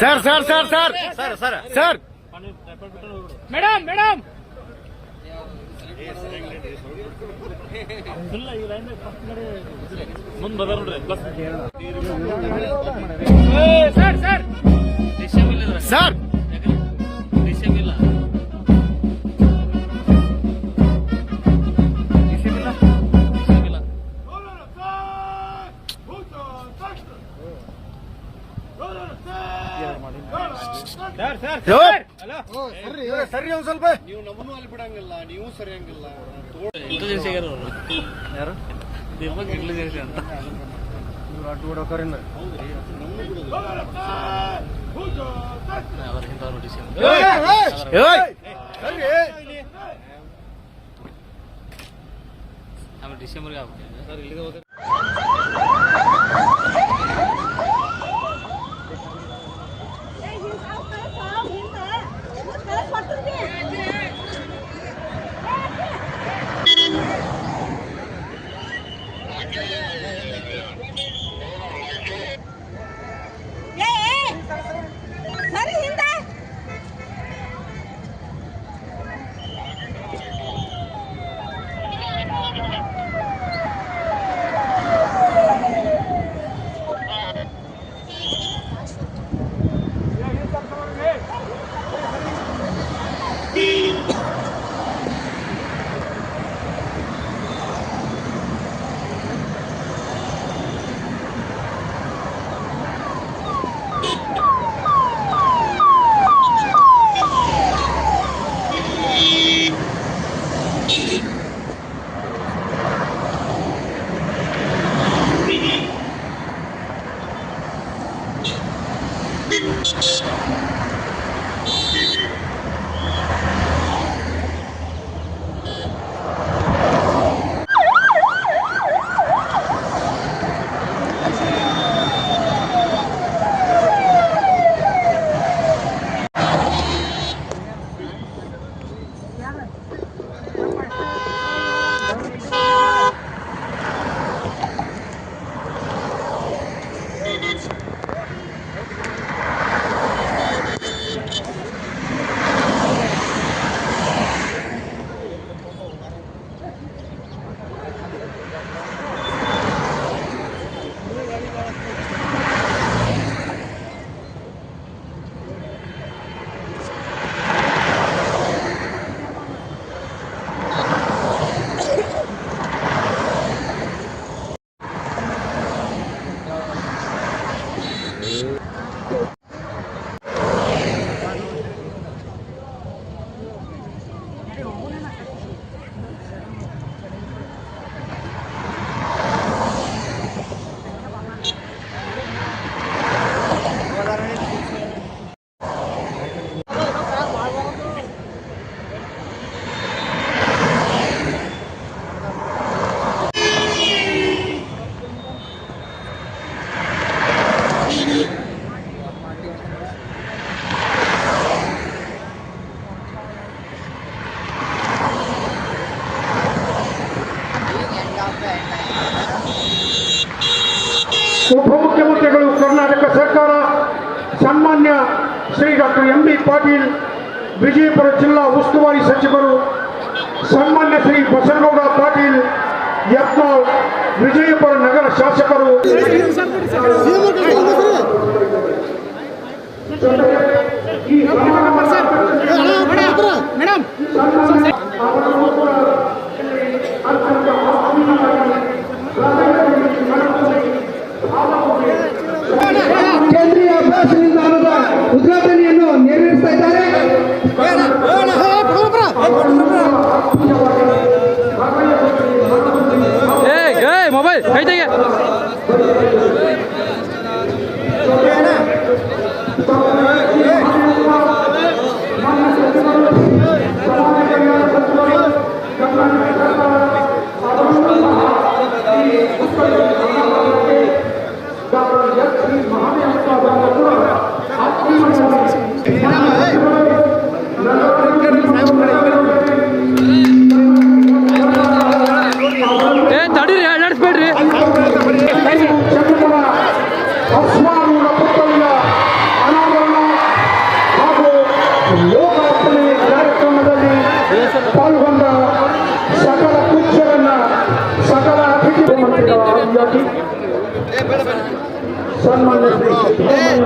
Sir sir sir sir. Sir sir. Sir. Madam madam. ಮುಂದ್ ನೋಡ್ರಿ sir sir. Sir. Sir sir sir. ಸರಿ. ಒಂದ್ ಸ್ವಲ್ಪ. ನೀವು ನಮ್ಮನ್ನು ಅಲ್ಲಿ ಬಿಡಂಗಿಲ್ಲ ನೀವು ಸರಿಯಂಗಿಲ್ಲ. ಇಂಟೆಲಿಜೆನ್ಸಿ ಯಾರು ಇಂಟೆಲಿಜೆನ್ಸಿ ಅಂತ. ಡಿಸೆಂಬರ್ಗೆ ಉಪಮುಖ್ಯಮಂತ್ರಿಗಳು ಕರ್ನಾಟಕ ಸರ್ಕಾರ, ಸನ್ಮಾನ್ಯ Shri doctor M B Patil, Vijayapura ಜಿಲ್ಲಾ ಉಸ್ತುವಾರಿ ಸಚಿವರು, ಸನ್ಮಾನ್ಯ ಶ್ರೀ ಬಸನಗೌಡ ಪಾಟೀಲ್, ಯತ್ನಾಳ್, ವಿಜಯಪುರ ನಗರ ಶಾಸಕರು.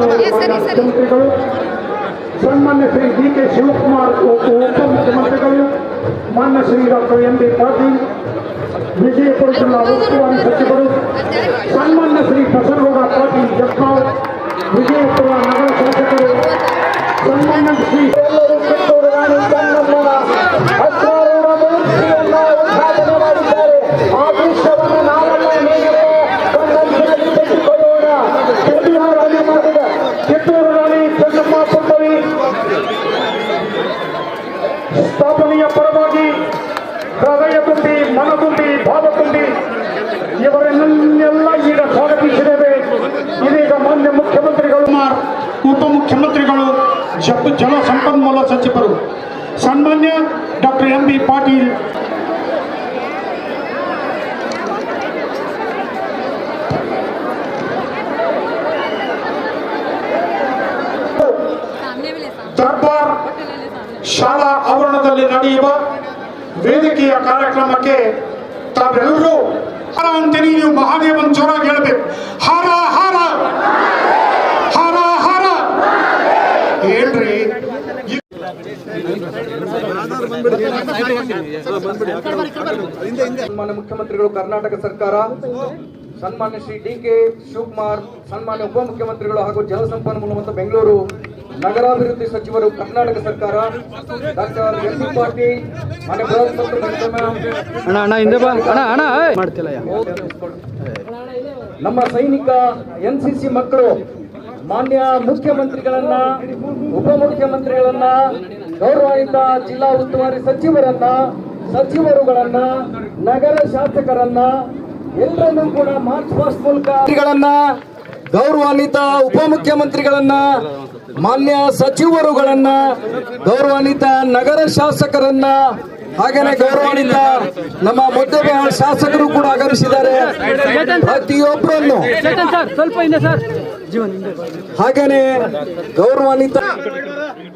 ಮುಖ್ಯಮಂತ್ರಿಗಳು ಸನ್ಮಾನ್ಯ ಶ್ರೀ ಡಿ ಕೆ ಶಿವಕುಮಾರ್ ಉಪ ಉಪಮುಖ್ಯಮಂತ್ರಿಗಳು ಮಾನ್ಯ Shri doctor M B Patil Vijayapura ಜಿಲ್ಲಾ ಉಸ್ತುವಾರಿ ಸಚಿವರು ಸನ್ಮಾನ್ಯ ಶ್ರೀ ಬಸನಗೌಡ ಪಾಟೀಲ್ ಜಗ್ಗಾಂವ್ ವಿಜಯಪುರ ನಗರ ಶಾಸಕರು ಸನ್ಮಾನ್ಯ ಶ್ರೀ ಶಬ್ದ ಜಲ ಸಂಪನ್ಮೂಲ ಸಚಿವರು. ಸನ್ಮಾನ್ಯ doctor M B Patil. Darbar ಶಾಲಾ ಆವರಣದಲ್ಲಿ ನಡೆಯುವ ವೇದಿಕೆಯ ಕಾರ್ಯಕ್ರಮಕ್ಕೆ ತಾವೆಲ್ಲರೂ ಅಂತೀನಿ ನೀವು ಮಹಾದೇವನ್ ಜೋರಾಗಿ ಹೇಳಬೇಕು. ಸನ್ಮಾನ್ಯ ಮುಖ್ಯಮಂತ್ರಿಗಳು ಕರ್ನಾಟಕ ಸರ್ಕಾರ ಸನ್ಮಾನ್ಯ ಶ್ರೀ ಡಿ ಕೆ ಶಿವಕುಮಾರ್ ಸನ್ಮಾನ್ಯ ಉಪಮುಖ್ಯಮಂತ್ರಿಗಳು ಹಾಗೂ ಜಲಸಂಪನ್ಮೂಲ ಮತ್ತು ಬೆಂಗಳೂರು ನಗರಾಭಿವೃದ್ಧಿ ಸಚಿವರು ಕರ್ನಾಟಕ ಸರ್ಕಾರ ಡಾಕ್ಟರ್ ಎಸ್ ಪಾಟೀಲ್ ಮಾನ್ಯ ನಮ್ಮ ಸೈನಿಕ ಎನ್ ಸಿ ಸಿ ಮಕ್ಕಳು ಮಾನ್ಯ ಮುಖ್ಯಮಂತ್ರಿಗಳನ್ನ ಉಪಮುಖ್ಯಮಂತ್ರಿಗಳನ್ನ ಗೌರವಾನ್ವಿತ ಜಿಲ್ಲಾ ಉಸ್ತುವಾರಿ ಸಚಿವರನ್ನ ಸಚಿವರುಗಳನ್ನ ನಗರ ಶಾಸಕರನ್ನ ಎಲ್ಲರನ್ನೂ ಕೂಡ ಮಾರ್ಚ್ ಪಾಸ್ಟ್ ಮೂಲಕ ಗೌರವಾನ್ವಿತ ಉಪಮುಖ್ಯಮಂತ್ರಿಗಳನ್ನ ಮಾನ್ಯ ಸಚಿವರುಗಳನ್ನ ಗೌರವಾನ್ವಿತ ನಗರ ಶಾಸಕರನ್ನ ಹಾಗೇನೆ ಗೌರವಾನ್ವಿತ ನಮ್ಮ ಮುದ್ದೆಬೇಳ ಶಾಸಕರು ಕೂಡ ಆಗಮಿಸಿದ್ದಾರೆ. ಪ್ರತಿಯೊಬ್ಬರನ್ನು ಹಾಗೇನೆ ಗೌರವಾನ್ವಿತ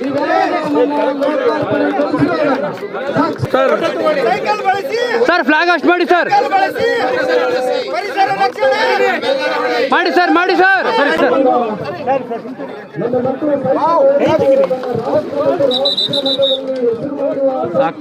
ಇವೆಲ್ಲವನ್ನು ಲೋಕಾರ್ಪಣೆಗೊಳಿಸಿರೋದನ್ನ ಸಾಕ್ಷಿ ಸರ್ ಫ್ಲಾಗ್ ಅಷ್ಟು ಮಾಡಿ ಸರ್ ಮಾಡಿ ಸರ್ ಮಾಡಿ ಸರ್ ಸರಿ ಸರ್ ನಮ್ಮ ಮಕ್ಕಳು ಮಕ್ಕಳು ಸಾಕು